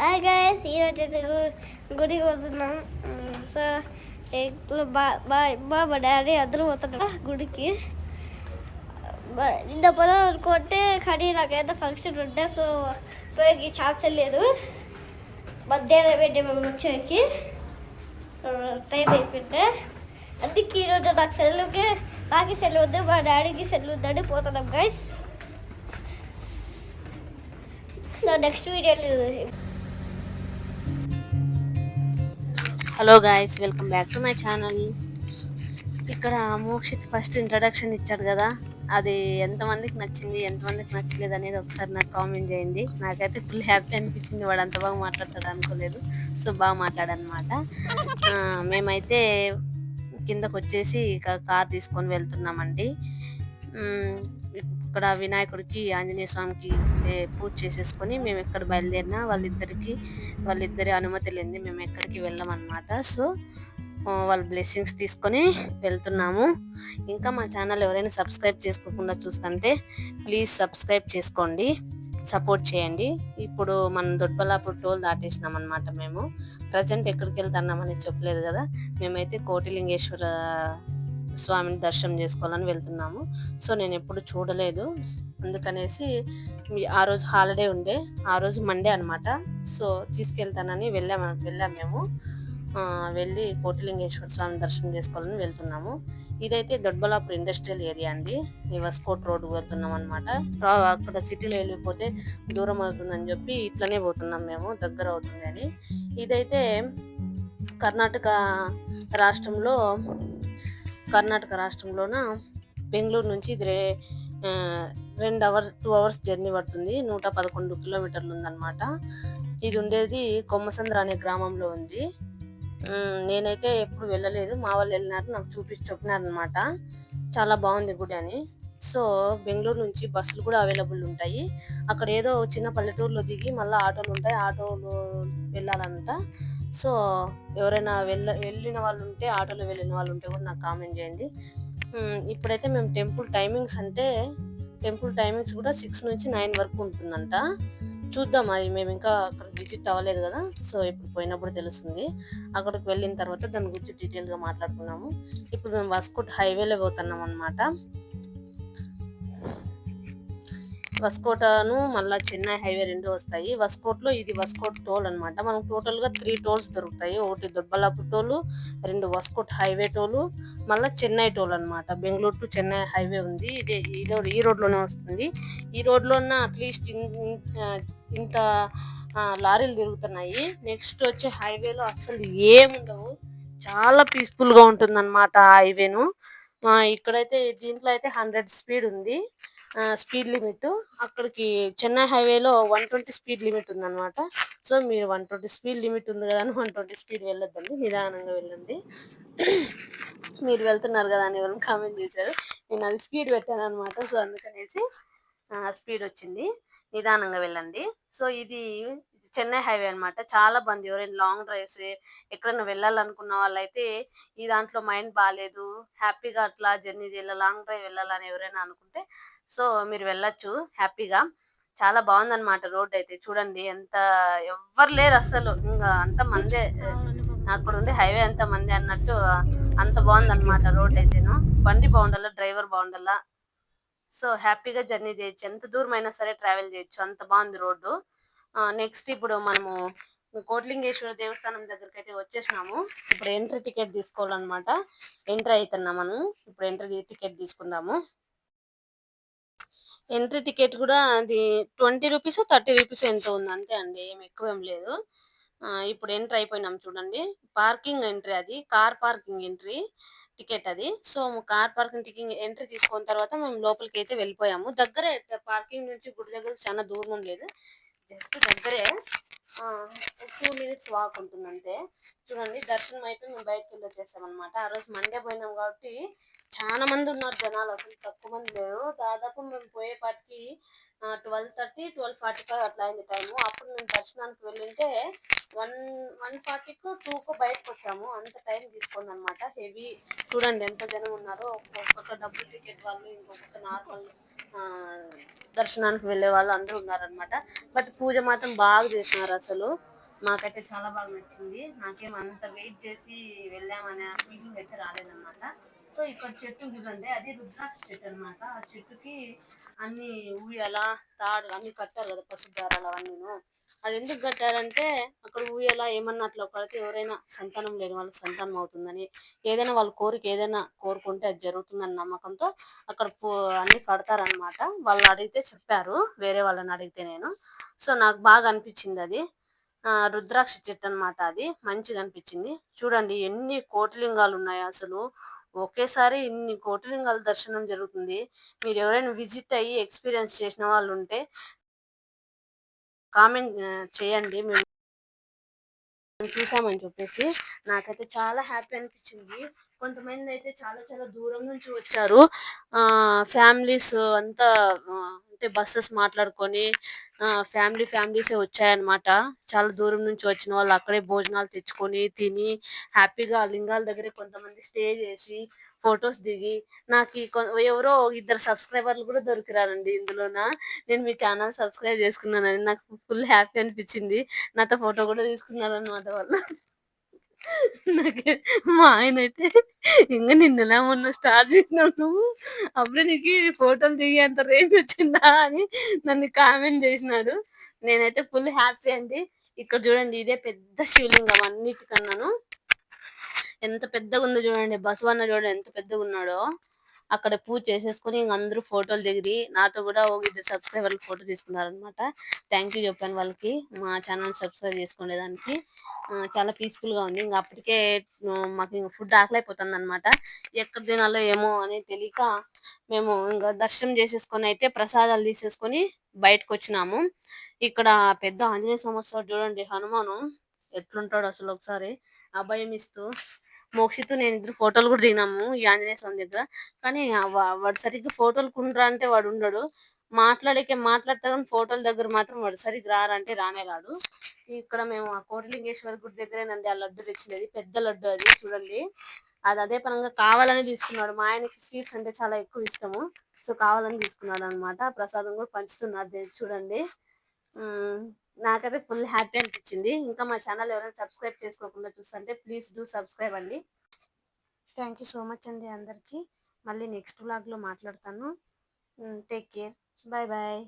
Hi guys ఈరోజు అయితే గుడికి పోతున్నాం. సో ఇప్పుడు బా బా మా డాడీ అందరూ పోతున్నారు. గుడికి. ఇంత నిన్న పొలం అనుకుంటే కానీ నాకైతే ఫంక్షన్ ఉంటే సో పోయి ఛాన్స్ లేదు. మధ్యాహ్నం పెట్టి మేము వచ్చేకి. టైం అయిపోయింటే అందుకే ఈరోజు నాకు సెలవుకి నాకు సెల్ ఉంది మా డాడీకి సెల్ ఉందని పోతున్నాం గైస్ సో నెక్స్ట్ వీడియోలో hello guys welcome back to my channel ఇక్కడ మోక్షిత్ ఫస్ట్ ఇంట్రడక్షన్ ఇచ్చాడు కదా. అది ఎంతమందికి నచ్చింది ఎంతమందికి నచ్చలేదు అనేది ఒకసారి నాకు కామెంట్ చేయండి. నాకైతే ఫుల్ హ్యాపీ అనిపించింది వాడు అంత బాగా మాట్లాడతాడు అనుకోలేదు. సో బాగా మాట్లాడనమాట. మేమైతే కిందకు వచ్చేసి ఇక కార్ తీసుకొని వెళ్తున్నామండి. అక్కడ ఇక్కడ వినాయకుడికి ఆంజనేయ స్వామికి పూజ చేసేసుకొని మేము ఎక్కడ బయలుదేరినా వాళ్ళిద్దరికి వాళ్ళిద్దరి అనుమతి లేనిది మేము ఎక్కడికి వెళ్ళామన్నమాట. సో వాళ్ళ బ్లెస్సింగ్స్ తీసుకొని వెళ్తున్నాము. ఇంకా మా ఛానల్ ఎవరైనా సబ్స్క్రైబ్ చేసుకోకుండా చూస్తుంటే ప్లీజ్ సబ్స్క్రైబ్ చేసుకోండి సపోర్ట్ చేయండి. ఇప్పుడు మనం దొడ్బలాపూర్ టోల్ దాటేసినాం అనమాట మేము. ప్రజెంట్ ఎక్కడికి వెళ్తున్నామని చెప్పలేదు కదా. మేమైతే కోటిలింగేశ్వర స్వామిని దర్శనం చేసుకోవాలని వెళ్తున్నాము. సో నేను ఎప్పుడు చూడలేదు. అందుకనేసి ఆ రోజు హాలిడే ఉండే. ఆ రోజు మండే అనమాట సో తీసుకెళ్తానని వెళ్ళాము వెళ్ళాము మేము. వెళ్ళి కోటిలింగేశ్వర స్వామి దర్శనం చేసుకోవాలని వెళ్తున్నాము. ఇదైతే దొడ్బలాపూర్ ఇండస్ట్రియల్ ఏరియా అండి. ఈ వస్కోట్ రోడ్ వెళ్తున్నాం అనమాట అక్కడ సిటీలో వెళ్ళిపోతే దూరం అవుతుందని చెప్పి ఇట్లనే పోతున్నాం మేము దగ్గర అవుతుంది అని. ఇదైతే కర్ణాటక రాష్ట్రంలో కర్ణాటక రాష్ట్రంలోన బెంగళూరు నుంచి ఇది రే- రెండు అవర్ టూ అవర్స్ జర్నీ పడుతుంది. నూట పదకొండు కిలోమీటర్లు ఉందన్నమాట. ఇది ఉండేది కొమ్మసంద్ర అనే గ్రామంలో ఉంది. నేనైతే ఎప్పుడు వెళ్ళలేదు. మా వాళ్ళు వెళ్ళినారు నాకు చూపించి చెప్పినారనమాట చాలా బాగుంది గుడి అని. సో బెంగళూరు నుంచి బస్సులు కూడా అవైలబుల్ ఉంటాయి. అక్కడ ఏదో చిన్న పల్లెటూరులో దిగి మళ్ళీ ఆటోలు ఉంటాయి. ఆటోలు వెళ్ళాలంట. సో ఎవరైనా వెళ్ళ వెళ్ళిన వాళ్ళు ఉంటే ఆటోలో వెళ్ళిన వాళ్ళు ఉంటే కూడా నాకు కామెంట్ చేయండి. ఇప్పుడైతే మేము టెంపుల్ టైమింగ్స్ అంటే టెంపుల్ టైమింగ్స్ కూడా సిక్స్ నుంచి నైన్ వరకు ఉంటుందంట. చూద్దాం అది మేము ఇంకా అక్కడ విజిట్ అవ్వలేదు కదా సో ఇప్పుడు పోయినప్పుడు తెలుస్తుంది. అక్కడికి వెళ్ళిన తర్వాత దాని గురించి డీటెయిల్గా మాట్లాడుకున్నాము ఇప్పుడు మేము వస్కోట్ హైవేలో పోతున్నాం అనమాట వస్కోటను మళ్ళీ చెన్నై హైవే రెండు వస్తాయి. వస్కోట్లో ఇది వస్కోట్ టోల్ అన్నమాట. మనకు టోటల్గా త్రీ టోల్స్ దొరుకుతాయి. ఒకటి దుర్బలాపు టోలు రెండు వస్కోట్ హైవే టోలు మళ్ళీ చెన్నై టోల్ అనమాట బెంగళూరు టు చెన్నై హైవే ఉంది. ఇది ఈ రోడ్ ఈ వస్తుంది. ఈ రోడ్లోన అట్లీస్ట్ ఇంత లారీలు తిరుగుతున్నాయి. నెక్స్ట్ వచ్చే హైవేలో అసలు ఏముండవు. చాలా పీస్ఫుల్గా ఉంటుందన్నమాట హైవేను. మా ఇక్కడైతే దీంట్లో అయితే హండ్రెడ్ స్పీడ్ ఉంది. Speed limit. అక్కడికి చెన్నై హైవేలో వన్ ట్వంటీ స్పీడ్ లిమిట్ ఉంది సో మీరు వన్ ట్వంటీ స్పీడ్ లిమిట్ ఉంది కదా అని వన్ ట్వంటీ స్పీడ్ వెళ్ళొద్దండి. నిదానంగా వెళ్ళండి. మీరు వెళ్తున్నారు కదా అని ఎవరైనా కామెంట్ చేశారు. నేను అది స్పీడ్ పెట్టాను అనమాట సో అందుకనేసి స్పీడ్ వచ్చింది. నిదానంగా వెళ్ళండి. సో ఇది చెన్నై హైవే అన్నమాట. చాలా మంది ఎవరైనా లాంగ్ డ్రైవ్స్ ఎక్కడైనా వెళ్ళాలనుకున్న వాళ్ళైతే ఈ దాంట్లో మైండ్ బాగాలేదు హ్యాపీగా అట్లా జర్నీ చేయాలి లాంగ్ డ్రైవ్ వెళ్ళాలని ఎవరైనా అనుకుంటే సో మీరు వెళ్ళొచ్చు హ్యాపీగా. చాలా బాగుందన్నమాట రోడ్ అయితే. చూడండి ఎంత ఎవ్వరు లేరు అసలు ఇంకా అంత మందే అక్కడ ఉండే హైవే అంత మంది అన్నట్టు అంత బాగుందన్నమాట రోడ్ అయితేను. బండి బాగుండాలా డ్రైవర్ బాగుండాలా? సో హ్యాపీగా జర్నీ చేయొచ్చు. ఎంత దూరం అయినా సరే ట్రావెల్ చేయొచ్చు. అంత బాగుంది రోడ్డు. నెక్స్ట్ ఇప్పుడు మనము కోట్లింగేశ్వర దేవస్థానం దగ్గరికి అయితే వచ్చేసినాము. ఇప్పుడు ఎంట్రీ టికెట్ తీసుకోవాలన్నమాట. ఎంట్రీ అవుతున్నాం మనం ఇప్పుడు ఎంట్రీ టికెట్ తీసుకుందాము. ఎంట్రీ టికెట్ కూడా అది ట్వంటీ రూపీస్ థర్టీ రూపీస్ ఎంత ఉంది అంతే అండి ఏం ఎక్కువ ఏం లేదు. ఇప్పుడు ఎంట్రీ అయిపోయినాం చూడండి. పార్కింగ్ ఎంట్రీ అది కార్ పార్కింగ్ ఎంట్రీ టికెట్ అది. So car parking ticket entry తీసుకున్న తర్వాత మేము లోపలికి అయితే వెళ్ళిపోయాము. దగ్గర పార్కింగ్ నుంచి గుడి దగ్గర చాలా దూరం లేదు. జస్ట్ దగ్గరే టూ మినిట్స్ వాక్ ఉంటుంది అంతే చూడండి దర్శనం అయిపోయి మేము బయటకు వెళ్ళి వచ్చేసామన్నమాట. ఆ రోజు మండే పోయినాం కాబట్టి చాలా మంది ఉన్నారు జనాలు అసలు తక్కువ మంది లేరు. దాదాపు మేము పోయేపాటికి twelve thirty twelve forty five అట్లా అయింది టైము. అప్పుడు మేము దర్శనానికి వెళ్ళింటే వన్ వన్ ఫార్టీకు టూకు బయటకు వచ్చాము అంత టైం తీసుకుంది అనమాట హెవీ చూడండి ఎంత జనం ఉన్నారో. ఒక్కొక్క డబ్బులు టికెట్ వాళ్ళు ఇంకొక నార్మల్ దర్శనానికి వెళ్ళే వాళ్ళు అందరూ ఉన్నారనమాట బట్ పూజ మాత్రం బాగా చేసినారు అసలు. మాకైతే చాలా బాగా నచ్చింది. నాకేం అంత వెయిట్ చేసి వెళ్ళామనే ఫీలింగ్ అయితే రాలేదన్నమాట. సో ఇక్కడ చెట్టు చూడండి. అది రుద్రాక్ష చెట్టు అన్నమాట. ఆ చెట్టుకి అన్ని ఊయల తాడు అన్ని కట్టారు కదా పసుపు దారాలు అవన్నీ అది ఎందుకు కట్టారంటే అక్కడ ఊయల ఏమన్నా అట్లా కడితే ఎవరైనా సంతానం లేని వాళ్ళకి సంతానం అవుతుందని ఏదైనా వాళ్ళ కోరిక ఏదైనా కోరుకుంటే అది జరుగుతుందని నమ్మకంతో అక్కడ పో అన్ని కడతారనమాట వాళ్ళు అడిగితే చెప్పారు వేరే వాళ్ళని అడిగితే నేను. సో నాకు బాగా అనిపించింది అది. రుద్రాక్ష చెట్టు అనమాట అది. మంచిగా అనిపించింది. చూడండి ఎన్ని కోటిలింగాలు ఉన్నాయి అసలు. ఒకేసారి ఇన్ని కోటిలింగాల దర్శనం జరుగుతుంది. మీరు ఎవరైనా విజిట్ అయ్యి ఎక్స్పీరియన్స్ చేసిన వాళ్ళు ఉంటే కామెంట్ చేయండి. మేము చూసామని చెప్పేసి నాకైతే చాలా హ్యాపీ అనిపించింది. కొంతమంది అయితే చాలా చాలా దూరం నుంచి వచ్చారు. ఫ్యామిలీస్ అంతా అంటే బస్సెస్ మాట్లాడుకొని ఫ్యామిలీ ఫ్యామిలీసే వచ్చాయన్నమాట. చాలా దూరం నుంచి వచ్చిన వాళ్ళు అక్కడే భోజనాలు తెచ్చుకొని తిని హ్యాపీగా లింగాల దగ్గరే కొంతమంది స్టే చేసి ఫొటోస్ దిగి నాకు ఈ కొ- ఎవరో ఇద్దరు సబ్స్క్రైబర్లు కూడా దొరికిరారండి ఇందులోన. నేను మీ ఛానల్ సబ్స్క్రైబ్ చేసుకున్నానని నాకు ఫుల్ హ్యాపీ అనిపించింది. నాతో ఫోటో కూడా తీసుకున్నారనమాట వాళ్ళు. నాకు మా ఆయన అయితే ఇంకా నిన్నలా మొన్న స్టార్ట్ చేసినావు నువ్వు? అప్పుడే నీకు ఫోటోలు దిగి అంత రేంజ్ వచ్చిందా అని నన్ను కామెంట్ చేసినాడు. నేనైతే ఫుల్ హ్యాపీ అండి. ఇక్కడ చూడండి ఇదే పెద్ద శివలింగం అన్నిటికన్నాను. ఎంత పెద్దగా ఉందో చూడండి. బసవన్న చూడండి ఎంత పెద్దగా ఉన్నాడో అక్కడ పూజ చేసేసుకుని అందరూ ఫోటోలు దిగిరి. నాతో కూడా ఒక ఇద్దరు సబ్స్క్రైబర్లు ఫోటో తీసుకున్నారనమాట థ్యాంక్ యూ చెప్పాను వాళ్ళకి. మా ఛానల్ సబ్స్క్రైబ్ చేసుకునేదానికి చాలా పీస్ఫుల్గా ఉంది. ఇంకా అప్పటికే మాకు ఇంకా ఫుడ్ ఆకలైపోతుంది అనమాట ఎక్కడ తినాలో ఏమో అని తెలియక మేము ఇంకా దర్శనం చేసేసుకొని అయితే ప్రసాదాలు తీసేసుకొని బయటకు వచ్చినాము ఇక్కడ పెద్ద ఆంజనేయ సంవత్సరం చూడండి హనుమాను. ఎట్లుంటాడు అసలు ఒకసారి. అభయం ఇస్తూ మోక్షిత్ నేను ఇద్దరు ఫోటోలు కూడా దిగినాము ఈ ఆంజనేయ స్వామి దగ్గర. కానీ వాడు సరిగ్గా ఫోటోలు కుండ్రా అంటే వాడు ఉండడు. మాట్లాడేకే మాట్లాడతాడు కానీ ఫోటోల దగ్గర మాత్రం వాడు సరిగ్గా రారంటే రానే రాడు. ఇక్కడ మేము ఆ కోటలింగేశ్వర గుడి దగ్గరేనండి ఆ లడ్డు తెచ్చినది పెద్ద లడ్డు అది చూడండి. అది అదే పరంగా కావాలని తీసుకున్నాడు. మా ఆయనకి స్వీట్స్ అంటే చాలా ఎక్కువ ఇష్టము. సో కావాలని తీసుకున్నాడు అనమాట ప్రసాదం కూడా పంచుతున్నాడు చూడండి. నాకైతే ఫుల్ హ్యాపీ అనిపించింది. ఇంకా మా ఛానల్ ఎవరైనా సబ్స్క్రైబ్ చేసుకోకుండా చూస్తుంటే ప్లీజ్ డూ సబ్స్క్రైబ్ అండి. థ్యాంక్ యూ సో మచ్ అండి అందరికీ. మళ్ళీ నెక్స్ట్ వ్లాగ్లో మాట్లాడతాను. Take care. Bye bye.